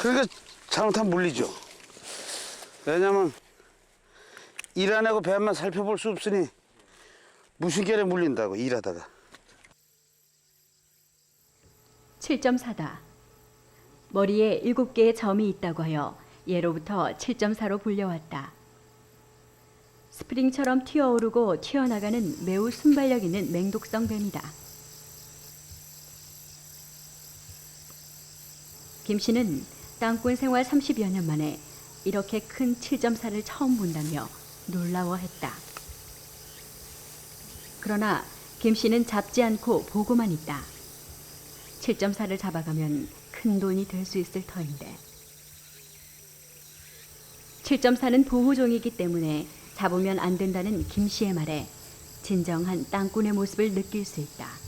그러니까 잘못하면 물리죠. 왜냐면 일 안 하고 배만 살펴볼 수 없으니 무신결에 물린다고 일하다가. 7.4다. 머리에 7개의 점이 있다고 하여 예로부터 7.4로 불려왔다. 스프링처럼 튀어오르고 튀어나가는 매우 순발력 있는 맹독성 뱀이다. 김 씨는 땅꾼 생활 30여 년 만에 이렇게 큰 7.4를 처음 본다며 놀라워했다. 그러나 김 씨는 잡지 않고 보고만 있다. 7.4를 잡아가면 큰 돈이 될 수 있을 터인데. 7.4는 보호종이기 때문에 잡으면 안 된다는 김 씨의 말에 진정한 땅꾼의 모습을 느낄 수 있다.